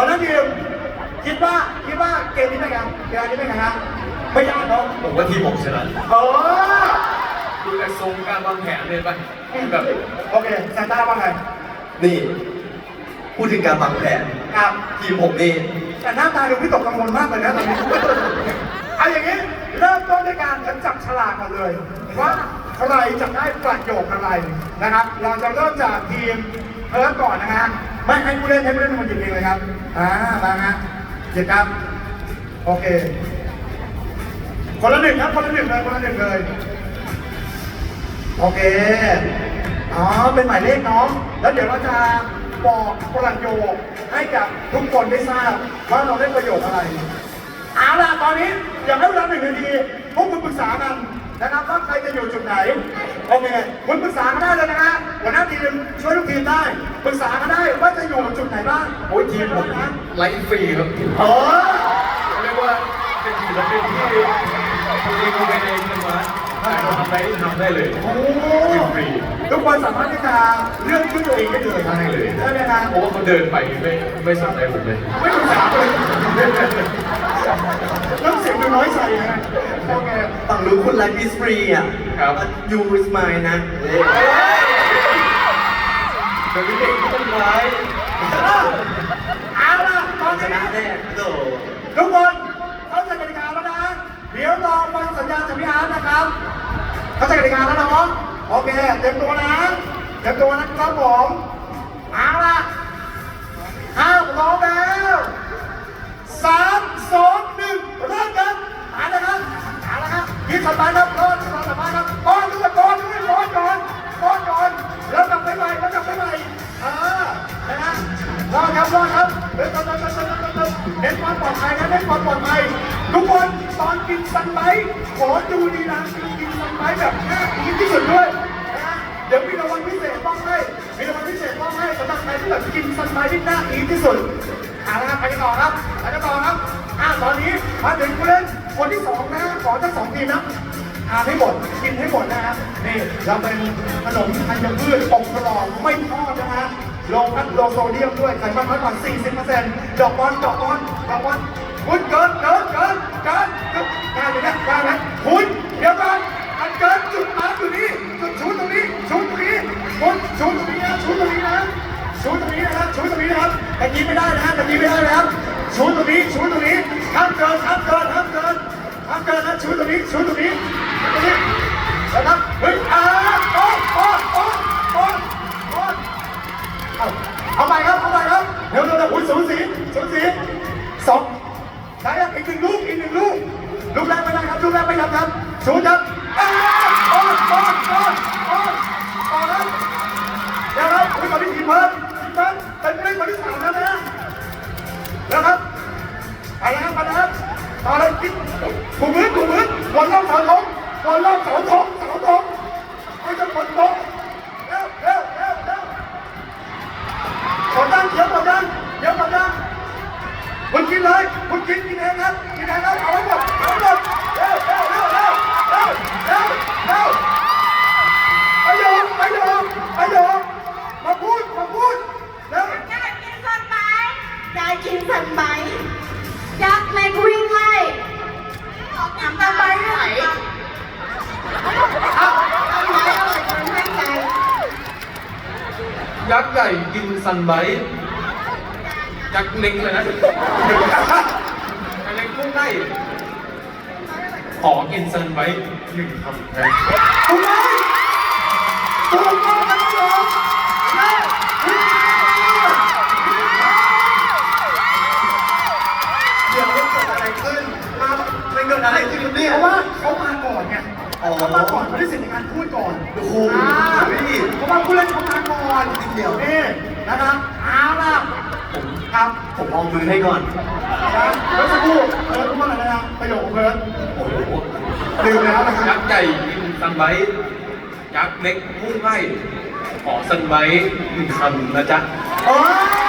วันนั้นทีมคิดว่าคิดว่าเกมนี้เป็นไงเกมนี้เป็นไงฮะไม่ยากเนาะผมว่าทีมผมชนะเออดูแต่ทรงการวางแผนเลยป่ะแบบโอเคแซนต้าว่าไงนี่ พูดถึงการวางแผนครับทีมผมนี่แต่หน้าตาดูวิตกกังวลมากเลยนะตอนนี้เอาอย่างนี้เริ่มต้นด้วยการจับฉลากก่อนเลยว่าใครจะได้ประโยคอะไรนะครับ เราจะเริ่มจากทีมเอิร์ธก่อนนะฮะ ไม่ให้ผู้เล่นให้ผู้เล่นเป็นคนหยิบเองเลยครับอ่ามาฮะหยิบครับ โอเค คนละหนึ่งครับ คนละหนึ่งเลยคนละหนึ่งเลย โอเค อ๋อ เป็นหมายเลขเนาะ แล้วเดี๋ยวเราจะบอกประโยคให้กับทุกคนได้ทราบว่าเราได้ประโยคอะไร เอาล่ะตอนนี้อยากให้เวลาหนึ่งนาทีพวกคุณปรึกษากัน จะอยู่จุดไหนโอเคคุณปรึกษากันได้เลยนะฮะหัวหน้าทีมช่วยลูกทีมได้ปรึกษากันได้ว่าจะอยู่จุดไหนบ้างโอ้ยทีมผมไลฟ์ฟรีครับเออเรียกว่าเป็นศิลปินที่ตัวเองเอาไปในเงินวัดถ้าเราทำได้ทำได้เลยโอ้โหทุกคนสามารถที่จะเลือกขึ้นตัวเองได้เลยได้เลยใช่ไหมฮะเพราะว่าเขาเดินไปไม่ไม่สนใจผมเลยไม่ปรึกษาเลยน้ำเสียงดูน้อยใจนะโอเค ฝั่ง รู้นคุณไลฟ์อิสฟรีอะครับ ยูริสมายนะเอ้ยเดี๋ยวนี้เด็กเขาต้องไว้เอาล่ะตอนชนี้นะแน่โดทุกคนเข้าใจกติกาแล้วนะ เดี๋ยวรอฟังสัญญาณจากพี่อาร์ตนะครับ เข้าใจกติกาแล้วนะน้องโอเค เตรียมตัวนะ เตรียมตัวนะครับผมเอาล่ะห้าพร้อมแล้ เดินเน้นความปลอดภัยนะเน้นความปลอดภัยทุกคนตอนกินสันไบขอดูดีนะกินสันไบแบบน่ากินที่สุดด้วยนะเดี๋ยวมีรางวัลพิเศษมอบให้มีรางวัลพิเศษมอบให้สำหรับใครที่แบบกินสันไบที่น่ากินที่สุดเอาละครับไปกันต่อครับไปกันต่อครับอ่าตอนนี้มาถึงผู้เล่นคนที่สองนะขอทั้งสองทีมนะทานให้หมดกินให้หมดนะฮะนี่เราเป็นขนมธัญพืชอบกรอบไม่ทอดนะฮะโลคัดโลโซเดียมด้วยไขมันน้อยกว่า40%ดอกบอลดอกบอลดอกบอล ตะกี้ไม่ได้นะฮะตะกี้ไม่ได้นะครับชูตรงนี้ชูตรงนี้ห้ามเกินห้ามเกินห้ามเกินห้ามเกินนะชูตรงนี้ชูตรงนี้ชูตรงนี้นะครับเฮ้ยอ่าโอ้โอ้โอ้โอ้โอ้เอาเอาใหม่ครับเอาใหม่ครับเดี๋ยวเดี๋ยวเดี๋ยวอุ้ยสูสีสูสีสองได้ครับอีกหนึ่งลูกอีกหนึ่งลูกลูกแรกไม่ได้ครับลูกแรกไม่ทำครับชูครับ กษ์ใหญ่กินซันไบต์ยักษ์เล็กเลยนะเล็กกุ้งไก่ขอกินซันไบต์หนึ่งคำนะถูกไหมถูกต้องครับผมและเดี๋ยวเกิดอะไรขึ้นมาไม่เกิดอะไรขึ้นเนี่ยเพราะว่าเขามาก่อนไงอ๋อเขามาก่อนเขาได้สิทธิ์ในการพูดก่อนโอ้โหอ่าพี่ เพราะว่าผู้เล่นเขามาก่อนเดี๋ยวนี่นะครับเอาล่ะผมครับผมเอามือให้ก่อนเมื่อสักครู่เพิร์ดพูดอะไรนะประโยคของเพิร์ดโอ้โหลืมแล้วนะคยัรับกษ์ใหญ่กินซันไบต์ยักษ์เล็กกุ้งไก่ขอซันไบต์หนึ่งคำนะจ๊ะโอ้ย